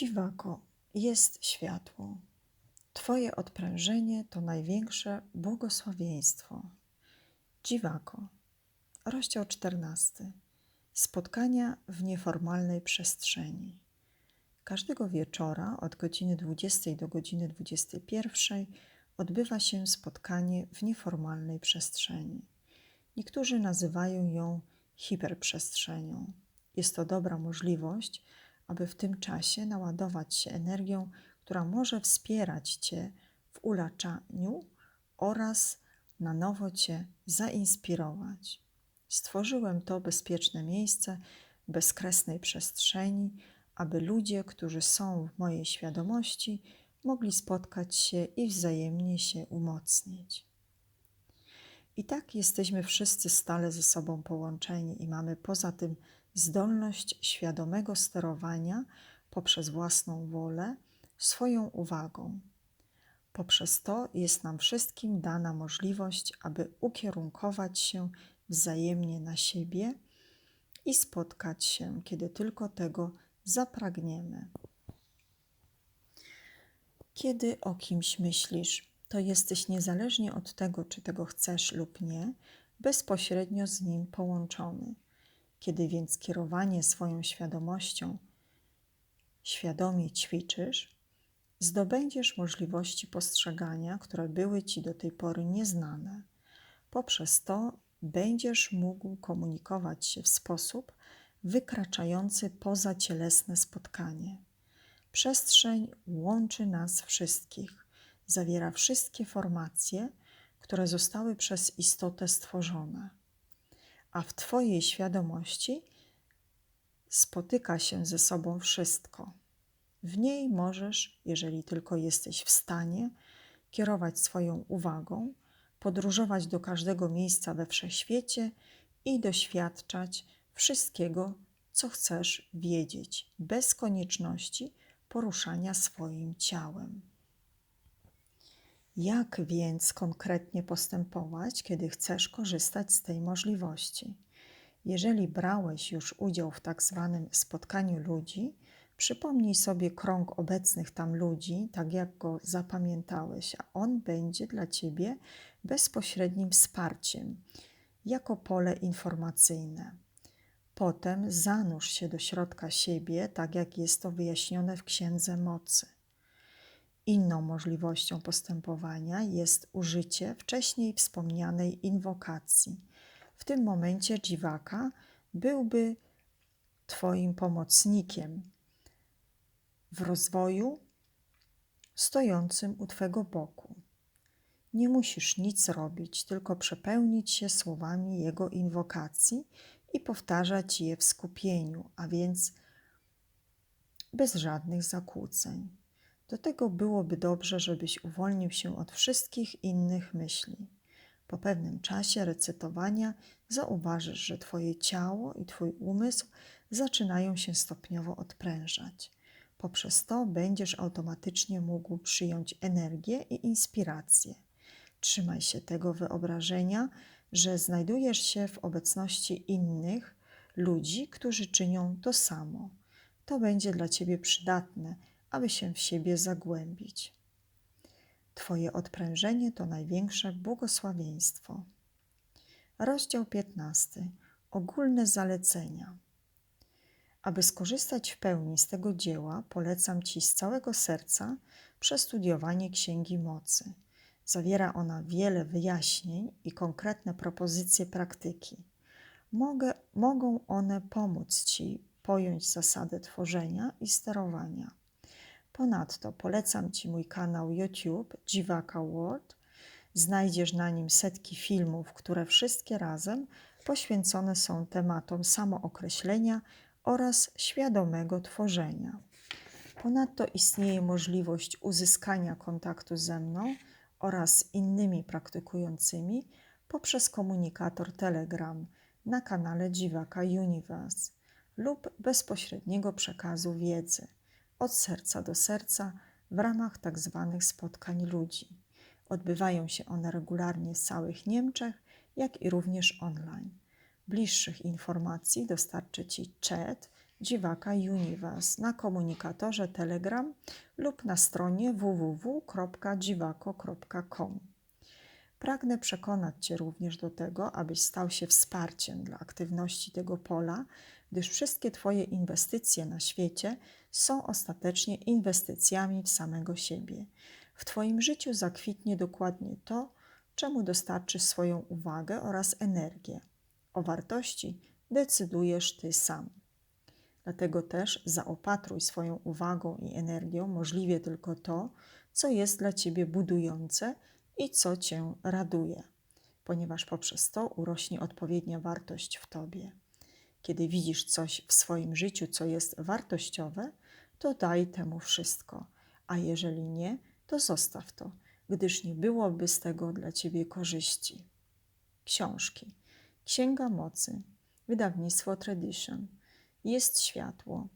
Dziwako, jest światło. Twoje odprężenie to największe błogosławieństwo. Dziwako, rozdział 14. Spotkania w nieformalnej przestrzeni. Każdego wieczora od godziny 20 do godziny 21 odbywa się spotkanie w nieformalnej przestrzeni. Niektórzy nazywają ją hiperprzestrzenią. Jest to dobra możliwość, aby w tym czasie naładować się energią, która może wspierać Cię w ulaczaniu oraz na nowo Cię zainspirować. Stworzyłem to bezpieczne miejsce bezkresnej przestrzeni, aby ludzie, którzy są w mojej świadomości, mogli spotkać się i wzajemnie się umocnić. I tak jesteśmy wszyscy stale ze sobą połączeni i mamy poza tym zdolność świadomego sterowania poprzez własną wolę swoją uwagą. Poprzez to jest nam wszystkim dana możliwość, aby ukierunkować się wzajemnie na siebie i spotkać się, kiedy tylko tego zapragniemy. Kiedy o kimś myślisz, to jesteś niezależnie od tego, czy tego chcesz lub nie, bezpośrednio z nim połączony. Kiedy więc kierowanie swoją świadomością świadomie ćwiczysz, zdobędziesz możliwości postrzegania, które były ci do tej pory nieznane. Poprzez to będziesz mógł komunikować się w sposób wykraczający poza cielesne spotkanie. Przestrzeń łączy nas wszystkich, zawiera wszystkie formacje, które zostały przez istotę stworzone a w Twojej świadomości spotyka się ze sobą wszystko. W niej możesz, jeżeli tylko jesteś w stanie, kierować swoją uwagą, podróżować do każdego miejsca we wszechświecie i doświadczać wszystkiego, co chcesz wiedzieć, bez konieczności poruszania swoim ciałem. Jak więc konkretnie postępować, kiedy chcesz korzystać z tej możliwości? Jeżeli brałeś już udział w tak zwanym spotkaniu ludzi, przypomnij sobie krąg obecnych tam ludzi, tak jak go zapamiętałeś, a on będzie dla ciebie bezpośrednim wsparciem, jako pole informacyjne. Potem zanurz się do środka siebie, tak jak jest to wyjaśnione w Księdze Mocy. Inną możliwością postępowania jest użycie wcześniej wspomnianej inwokacji. W tym momencie dziwaka byłby Twoim pomocnikiem w rozwoju stojącym u Twego boku. Nie musisz nic robić, tylko przepełnić się słowami jego inwokacji i powtarzać je w skupieniu, a więc bez żadnych zakłóceń. Do tego byłoby dobrze, żebyś uwolnił się od wszystkich innych myśli. Po pewnym czasie recytowania zauważysz, że Twoje ciało i Twój umysł zaczynają się stopniowo odprężać. Poprzez to będziesz automatycznie mógł przyjąć energię i inspirację. Trzymaj się tego wyobrażenia, że znajdujesz się w obecności innych ludzi, którzy czynią to samo. To będzie dla Ciebie przydatne aby się w siebie zagłębić. Twoje odprężenie to największe błogosławieństwo. Rozdział 15. Ogólne zalecenia. Aby skorzystać w pełni z tego dzieła, polecam Ci z całego serca przestudiowanie Księgi Mocy. Zawiera ona wiele wyjaśnień i konkretne propozycje praktyki. Mogę, mogą one pomóc Ci pojąć zasadę tworzenia i sterowania. Ponadto polecam Ci mój kanał YouTube Dziwaka World. Znajdziesz na nim setki filmów, które wszystkie razem poświęcone są tematom samookreślenia oraz świadomego tworzenia. Ponadto istnieje możliwość uzyskania kontaktu ze mną oraz innymi praktykującymi poprzez komunikator Telegram na kanale Dziwaka Universe lub bezpośredniego przekazu wiedzy od serca do serca w ramach tak zwanych spotkań ludzi. Odbywają się one regularnie w całych Niemczech, jak i również online. Bliższych informacji dostarczy Ci Dziwaka Universe na komunikatorze Telegram lub na stronie www.dziwako.com. Pragnę przekonać Cię również do tego, abyś stał się wsparciem dla aktywności tego pola, gdyż wszystkie Twoje inwestycje na świecie są ostatecznie inwestycjami w samego siebie. W Twoim życiu zakwitnie dokładnie to, czemu dostarczysz swoją uwagę oraz energię. O wartości decydujesz Ty sam. Dlatego też zaopatruj swoją uwagą i energią możliwie tylko to, co jest dla Ciebie budujące i co Cię raduje, ponieważ poprzez to urośnie odpowiednia wartość w Tobie. Kiedy widzisz coś w swoim życiu, co jest wartościowe, to daj temu wszystko, a jeżeli nie, to zostaw to, gdyż nie byłoby z tego dla Ciebie korzyści. Książki. Księga Mocy. Wydawnictwo Tradition. Jest światło.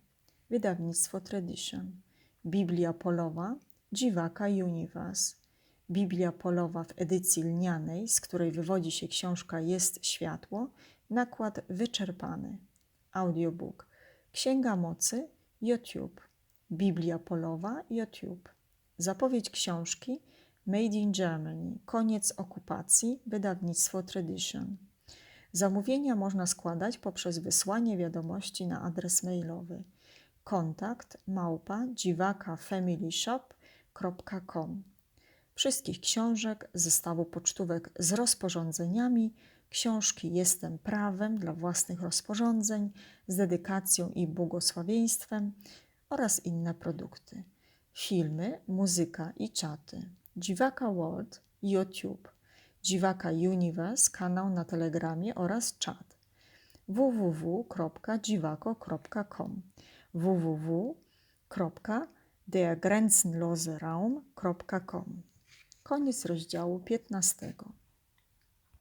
Wydawnictwo Tradition. Biblia Polowa. Dziwaka Universe. Biblia Polowa w edycji lnianej, z której wywodzi się książka Jest światło. Nakład wyczerpany. Audiobook. Księga Mocy. YouTube. Biblia Polowa. YouTube. Zapowiedź książki Made in Germany. Koniec okupacji. Wydawnictwo Tradition. Zamówienia można składać poprzez wysłanie wiadomości na adres mailowy kontakt małpa dziwakafamilyshop.com Wszystkich książek, zestawu pocztówek z rozporządzeniami, książki Jestem prawem dla własnych rozporządzeń z dedykacją i błogosławieństwem oraz inne produkty. Filmy, muzyka i czaty. Dziwaka World, YouTube. Dziwaka Universe, kanał na Telegramie oraz czat www.dziwako.com www.dergrenzenloseraum.com Koniec rozdziału 15.